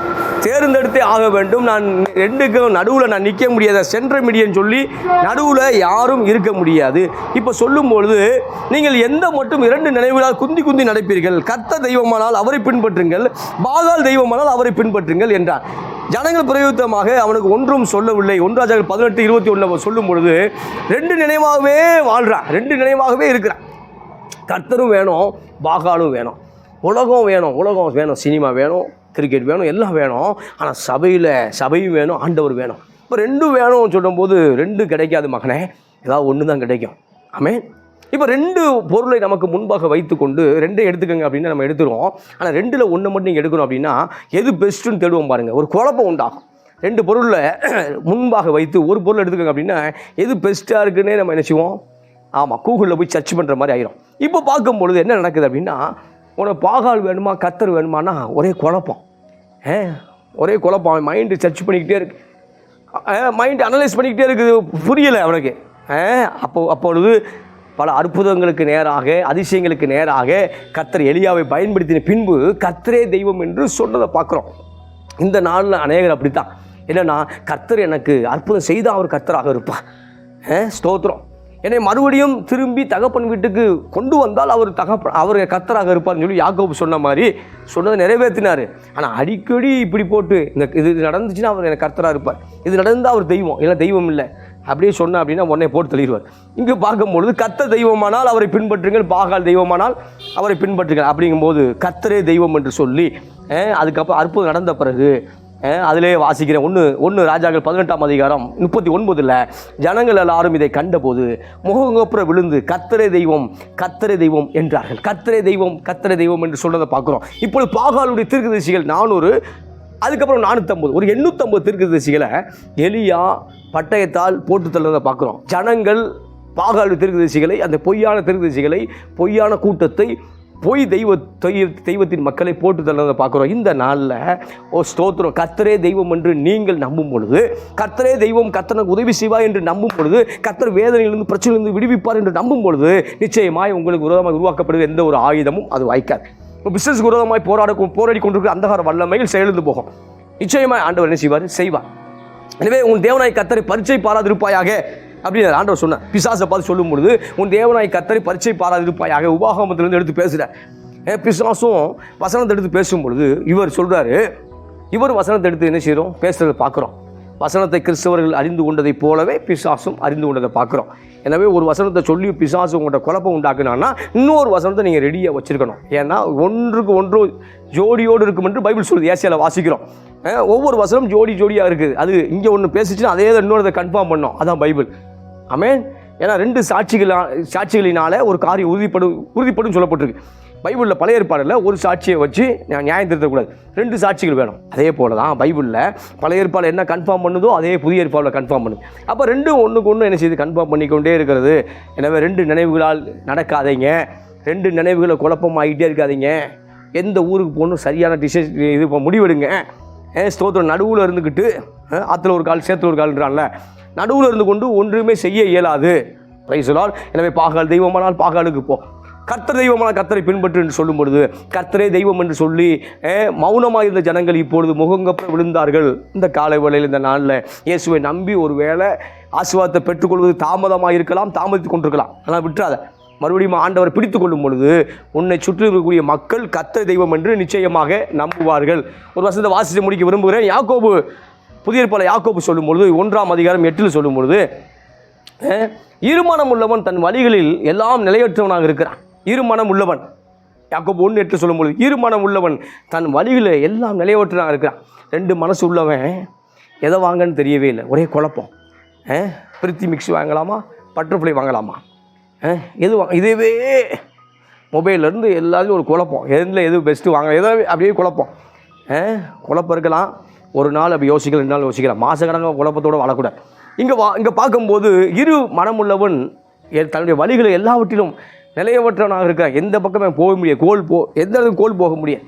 தேர்ந்தெடுத்தே ஆக வேண்டும். நான் ரெண்டுக்கும் நடுவில் நான் நிற்க முடியாத சென்ற மீடியன்னு சொல்லி நடுவில் யாரும் இருக்க முடியாது. இப்போ சொல்லும் பொழுது நீங்கள் எந்த மட்டும் இரண்டு நினைவுகளால் குந்தி குந்தி நடப்பீர்கள்? கர்த்த தெய்வமானால் அவரை பின்பற்றுங்கள் பாகால் தெய்வமானால் அவரை பின்பற்றுங்கள் என்றார். ஜனங்கள் பிரயுத்தமாக அவனுக்கு ஒன்றும் சொல்லவில்லை. ஒன்றாஜர்கள் பதினெட்டு இருபத்தி ஒன்றில் சொல்லும் பொழுது ரெண்டு நினைவாகவே வாழ்கிறான் ரெண்டு நினைவாகவே இருக்கிறான். கர்த்தரும் வேணும் பாகாலும் வேணும். உலகம் வேணும் உலகம் வேணும் சினிமா வேணும் கிரிக்கெட் வேணும் எல்லாம் வேணும். ஆனால் சபையில் சபையும் வேணும் ஆண்டவர் வேணும். இப்போ ரெண்டும் வேணும்னு சொல்லும்போது ரெண்டு கிடைக்காது மகனே. ஏதாவது ஒன்று தான் கிடைக்கும். ஆமே இப்போ ரெண்டு பொருளை நமக்கு முன்பாக வைத்துக்கொண்டு ரெண்டே எடுத்துக்கங்க அப்படின்னு நம்ம எடுத்துருவோம். ஆனால் ரெண்டில் ஒன்று மட்டும் நீங்கள் எடுக்கணும் அப்படின்னா எது பெஸ்ட்டுன்னு தேடுவோம் பாருங்கள் ஒரு குழப்பம் உண்டாகும். ரெண்டு பொருளில் முன்பாக வைத்து ஒரு பொருள் எடுத்துக்கங்க அப்படின்னா எது பெஸ்ட்டாக இருக்குன்னே நம்ம என்ன செய்வோம்? ஆமாம் கூகுளில் போய் சர்ச் பண்ணுற மாதிரி ஆயிரும். இப்போ பார்க்கும் பொழுது என்ன நடக்குது அப்படின்னா உனக்கு பாகால் வேணுமா கத்தர் வேணுமானா ஒரே குழப்பம். ஏ ஒரே குழப்பம். மைண்டு சர்ச் பண்ணிக்கிட்டே இருக்கு. மைண்ட் அனலைஸ் பண்ணிக்கிட்டே இருக்குது. புரியலை அவனுக்கு. அப்போ அப்பொழுது பல அற்புதங்களுக்கு நேராக அதிசயங்களுக்கு நேராக கத்தர் எலியாவை பயன்படுத்தின பின்பு கத்தரே தெய்வம் என்று சொன்னதை பார்க்குறோம். இந்த நாளில் அநேகர் அப்படித்தான். என்னென்னா கர்த்தர் எனக்கு அற்புதம் செய்தால் அவர் கர்த்தராக இருப்பார். ஸ்தோத்திரம். என்னை மறுபடியும் திரும்பி தகப்பன் வீட்டுக்கு கொண்டு வந்தால் அவர் தகப்பன் அவர் கத்தராக இருப்பார்னு சொல்லி யாக்கோபு சொன்ன மாதிரி சொன்னதை நிறைவேற்றினார். ஆனால் அடிக்கடி இப்படி போட்டு இந்த இது நடந்துச்சுன்னா அவர் எனக்கு கர்த்தராக இருப்பார். இது நடந்தால் அவர் தெய்வம் இல்லை தெய்வம் இல்லை. அப்படியே சொன்ன அப்படின்னா உடனே போட்டு தள்ளிடுவார். இங்கே பார்க்கும்பொழுது கத்த தெய்வமானால் அவரை பின்பற்றுங்கள் பாகால் தெய்வமானால் அவரை பின்பற்றுங்கள் அப்படிங்கும்போது கத்தரே தெய்வம் என்று சொல்லி அதுக்கப்புறம் அற்புதம் நடந்த பிறகு அதிலே வாசிக்கிறேன். ஒன்று ஒன்று ராஜாக்கள் பதினெட்டாம் அதிகாரம் முப்பத்தி ஒன்பதில் ஜனங்கள் எல்லாரும் இதை கண்டபோது முகங்கப்புற விழுந்து கத்தரை தெய்வம் கத்தரை தெய்வம் என்றார்கள். கத்தரை தெய்வம் கத்தரை தெய்வம் என்று சொன்னதை பார்க்குறோம். இப்பொழுது பாகாலுடைய தீர்க்கதரிசிகள் நானூறு அதுக்கப்புறம் நானூற்றம்பது ஒரு எண்ணூற்றம்பது தீர்க்கதரிசிகளை எலியா பட்டயத்தால் போட்டு தள்ளுறதை பார்க்குறோம். ஜனங்கள் பாகாலு தீர்க்கதரிசிகளை அந்த பொய்யான தீர்க்கதரிசிகளை பொய்யான கூட்டத்தை பொய் தெய்வ தெய்வத்தின் மக்களை போட்டு தள்ளதை பார்க்குறோம். இந்த நாளில் ஓ ஸ்தோத்திரம். கர்த்தரே தெய்வம் என்று நீங்கள் நம்பும் பொழுது கத்தரே தெய்வம் கத்தனுக்கு உதவி செய்வா என்று நம்பும் பொழுது கத்தர் வேதனையிலிருந்து பிரச்சனையிலிருந்து விடுவிப்பார் என்று நம்பும் பொழுது நிச்சயமாய் உங்களுக்கு விரோதமாக உருவாக்கப்படுகிற எந்த ஒரு ஆயுதமும் அது வாய்க்காது. இப்போ பிசினஸ் விரோதமாய் போராட போராடி கொண்டிருக்கிற அந்தகார வல்லமையில் செயலிருந்து போகும். நிச்சயமாய் ஆண்டவர் என்ன செய்வார்? செய்வார். எனவே உன் தேவனாய் கத்தரை பரிச்சை பாராதிருப்பாயாக. அப்படின்னு ஆண்டவர் சொன்னார். பிசாசை பார்த்து சொல்லும் பொழுது உன் தேவனாய் கத்தரை பரிச்சை பாராதிருப்பாயாக உபாகமத்திலிருந்து எடுத்து பேசுகிறேன் பிசாசும் வசனத்தை எடுத்து பேசும் பொழுது இவர் சொல்கிறாரு இவர் வசனத்தை எடுத்து என்ன செய்கிறோம் பேசுகிறத பார்க்குறோம். வசனத்தை கிறிஸ்தவர்கள் அறிந்து கொண்டதைப் போலவே பிசாசும் அறிந்து கொண்டதை பார்க்குறோம். எனவே ஒரு வசனத்தை சொல்லி பிசாசு உங்கள்கிட்ட குழப்பம் உண்டாக்குனான்னா இன்னொரு வசனத்தை நீங்கள் ரெடியாக வச்சுருக்கணும். ஏன்னா ஒன்றுக்கு ஒன்று ஜோடியோடு இருக்கும் என்று பைபிள் சொல்லுது. ஏசியாவில் வாசிக்கிறோம். ஒவ்வொரு வசனம் ஜோடி ஜோடியாக இருக்குது. அது இங்கே ஒன்று பேசிச்சுன்னா அதே இன்னொரு கன்ஃபார்ம் பண்ணோம். அதான் பைபிள். அமேன் ஏன்னா ரெண்டு சாட்சிகளா சாட்சிகளினால ஒரு காரியம் உறுதிப்படும் உறுதிப்படும் சொல்லப்பட்டிருக்கு. பைபிளில் பழைய ஏற்பாடில் ஒரு சாட்சியை வச்சு நான் நியாயம் திருத்தக்கூடாது. ரெண்டு சாட்சிகள் வேணும். அதே போல தான் பைபிளில் பழைய ஏற்பாடு என்ன கன்ஃபார்ம் பண்ணுதோ அதே புதிய ஏற்பாடில் கன்ஃபார்ம் பண்ணுது. அப்போ ரெண்டும் ஒன்றுக்கு ஒன்று என்ன செய்யுது கன்ஃபார்ம் பண்ணிக்கொண்டே இருக்கிறது. எனவே ரெண்டு நினைவுகளால் நடக்காதீங்க. ரெண்டு நினைவுகளை குழப்பமாகிட்டே இருக்காதீங்க. எந்த ஊருக்கு போகணும் சரியான டிசிஷன் இது இப்போ முடிவெடுங்க. ஏன் ஸ்தோத்திரம் நடுவில் இருந்துக்கிட்டு ஆற்றுல ஒரு கால் சேத்துல ஒரு கால்ன்றான்ல. நடுவில் இருந்து கொண்டு ஒன்றுமே செய்ய இயலாது. பிரைசலால் எனவே பாகால் தெய்வமானால் பாகாலுக்கு போ. கர்த்தர் தெய்வமான கர்த்தரை பின்பற்று என்று சொல்லும் பொழுது கர்த்தரே தெய்வம் என்று சொல்லி மௌனமாக இருந்த ஜனங்கள் இப்பொழுது முகங்கப்ப விழுந்தார்கள். இந்த காலை வேளையில் இந்த நாளில் இயேசுவை நம்பி ஒரு வேளை ஆசீர்வாதத்தை பெற்றுக்கொள்வது தாமதமாக இருக்கலாம் தாமதித்து கொண்டிருக்கலாம். ஆனால் விட்டுறாத. மறுபடியும் ஆண்டவர் பிடித்து கொள்ளும் பொழுது உன்னை சுற்றி இருக்கக்கூடிய மக்கள் கத்த தெய்வம் என்று நிச்சயமாக நம்புவார்கள். ஒரு வசந்த வாசித்து முடிக்க விரும்புகிறேன். யாக்கோபு புதிய பல யாக்கோப்பு சொல்லும் பொழுது ஒன்றாம் அதிகாரம் எட்டில் சொல்லும் பொழுது இருமனம் உள்ளவன் தன் வழிகளில் எல்லாம் நிலையற்றவனாக இருக்கிறான். இருமனம் உள்ளவன். யாக்கோப்பு ஒன்று எட்டு சொல்லும் பொழுது இருமனம் உள்ளவன் தன் வழிகளில் எல்லாம் நிலையற்றவனாக இருக்கிறான். ரெண்டு மனசு உள்ளவன் எதை வாங்கன்னு தெரியவே இல்லை. ஒரே குழப்பம். பிரித்தி மிக்ஸி வாங்கலாமா? பட்டர்ஃப்ளை வாங்கலாமா? எது வாங்க இதுவே மொபைல்லேருந்து எல்லாத்தையும் ஒரு குழப்பம். எதில் எது பெஸ்ட்டு வாங்க எதாவது அப்படியே குழப்பம். குழப்பம் இருக்கலாம். ஒரு நாள் அப்படி யோசிக்கலாம் ரெண்டு நாள் யோசிக்கலாம் மாசக்கணக்காக குழப்பத்தோடு வாழக்கூடாது. இங்கே வா இங்கே பார்க்கும்போது இரு மனமுள்ளவன் தன்னுடைய வழிகளை எல்லாவற்றிலும் நிலையவற்றவனாக இருக்கிறான் எந்த பக்கமே போக முடியாது கோல் போ எந்த இடத்துக்கு கோல் போக முடியாது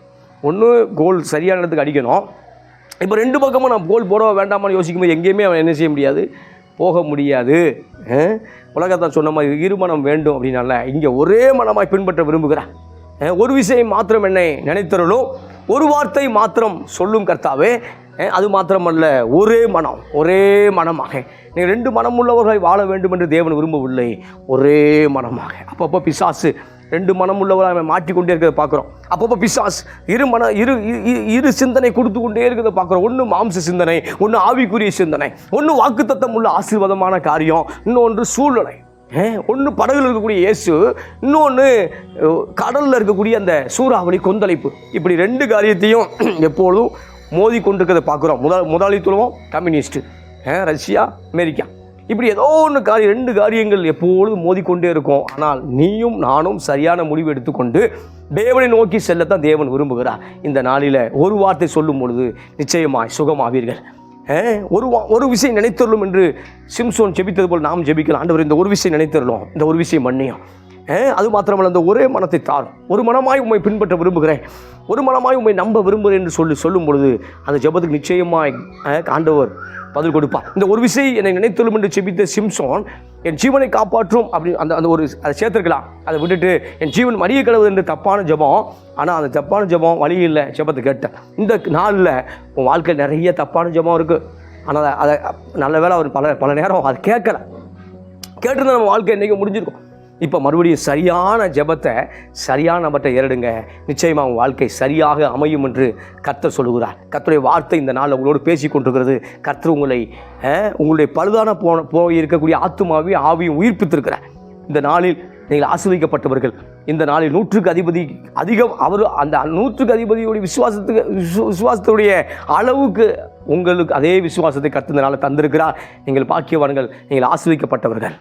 ஒன்று கோல் சரியான இடத்துக்கு அடிக்கணும். இப்போ ரெண்டு பக்கமும் நான் கோல் போட வேண்டாமான்னு யோசிக்கும்போது எங்கேயுமே அவன் என்ன செய்ய முடியாது? போக முடியாது. உலகத்தான் சொன்ன மாதிரி இருமனம் வேண்டும் அப்படின்னால இங்கே ஒரே மனமாய் பின்பற்ற விரும்புகிறான். ஒரு விஷயம் மாத்திரம் என்னை நினைத்தருளும் ஒரு வார்த்தை மாத்திரம் சொல்லும் கர்த்தாவே அது மாத்திரமல்ல ஒரே மனம் ஒரே மனமாக. நீங்கள் ரெண்டு மனமுள்ளவர்களை வாழ வேண்டும் என்று தேவன் விரும்பவில்லை. ஒரே மனமாக. அப்பப்போ பிசாசு ரெண்டு மனம் உள்ளவராக அவன் மாற்றிக்கொண்டே இருக்கிறத பார்க்குறோம். அப்பப்போ பிசாஸ் இரு மன இரு இரு சிந்தனை கொடுத்து கொண்டே இருக்கிறத பார்க்குறோம். ஒன்று மாம்ச சிந்தனை ஒன்று ஆவிக்குரிய சிந்தனை ஒன்று வாக்குத்தத்தம் உள்ள ஆசீர்வாதமான காரியம் இன்னொன்று சூழ்நிலை. ஒன்று படகுல இருக்கக்கூடிய இயேசு இன்னொன்று கடலில் இருக்கக்கூடிய அந்த சூறாவளி கொந்தளிப்பு. இப்படி ரெண்டு காரியத்தையும் எப்பொழுதும் மோதி கொண்டிருக்கிறத பார்க்குறோம். முதல் முதலாளித்துவம்? Communist Russia America. இப்படி ஏதோ ஒன்று காரியம் ரெண்டு காரியங்கள் எப்பொழுதும் மோதிக்கொண்டே இருக்கும். ஆனால் நீயும் நானும் சரியான முடிவு எடுத்துக்கொண்டு தேவனை நோக்கி செல்லத்தான் தேவன் விரும்புகிறார். இந்த நாளில் ஒரு வார்த்தை சொல்லும் பொழுது நிச்சயமாய் சுகமாவீர்கள். ஒரு வா- ஒரு விஷயம் நினைத்தருளும் என்று சிம்சோன் ஜெபித்தது போல் நாம் ஜெபிக்கலாம். ஆண்டவர் இந்த ஒரு விஷயம் நினைத்தருளும். இந்த ஒரு விஷயம் மன்னியும். அது மாத்திரமல்ல அந்த ஒரே மனத்தை தாரும் ஒரு மனமாய் உண்மை பின்பற்ற விரும்புகிறேன். ஒரு மனமாய் உண்மை நம்ப விரும்புகிறேன் என்று சொல்லி சொல்லும் பொழுது அந்த ஜெபத்துக்கு நிச்சயமாய் அஹ், ஆண்டவர் பதில் கொடுப்பார். இந்த ஒரு விஷயம் என்னை நினைத்துள்ளும் என்று செபித்த சிம்சோன் என் ஜீவனை காப்பாற்றும் அப்படி அந்த அந்த ஒரு அதை சேர்த்துருக்கலாம். அதை விட்டுட்டு என் ஜீவன் மறிய கிடவுது என்று தப்பான ஜெபம். ஆனால் அந்த தப்பான ஜெபம் வழி இல்லை ஜபத்தை கேட்டேன். இந்த நாளில் உன் வாழ்க்கையில் நிறைய தப்பான ஜெபம் இருக்குது ஆனால் அதை அதை நல்ல வேளை அவர் பல பல நேரம் அதை கேட்கல. கேட்டிருந்தா நம்ம வாழ்க்கை என்றைக்கும் முடிஞ்சிருக்கும். இப்போ மறுபடியும் சரியான ஜெபத்தை சரியான நபர்கிட்ட ஏறிடுங்க. நிச்சயமாக உங்கள் வாழ்க்கை சரியாக அமையும் என்று கர்த்தர் சொல்லுகிறார். கர்த்தருடைய வார்த்தை இந்த நாளில் உங்களோடு பேசி கொண்டிருக்கிறது. கர்த்தர் உங்களை உங்களுடைய பழுதான போன போய் இருக்கக்கூடிய ஆத்மாவையும் ஆவியும் உயிர்ப்பித்திருக்கிறார். இந்த நாளில் நீங்கள் ஆசிர்வதிக்கப்பட்டவர்கள். இந்த நாளில் நூற்றுக்கு அதிபதி அதிகம் அவர் அந்த நூற்றுக்கு அதிபதியுடைய விசுவாசத்துக்கு விசுவாசத்துடைய அளவுக்கு உங்களுக்கு அதே விசுவாசத்தை கர்த்தர் இந்த நாளில் தந்திருக்கிறார். நீங்கள் பாக்கியவான்கள் நீங்கள் ஆசிர்விக்கப்பட்டவர்கள்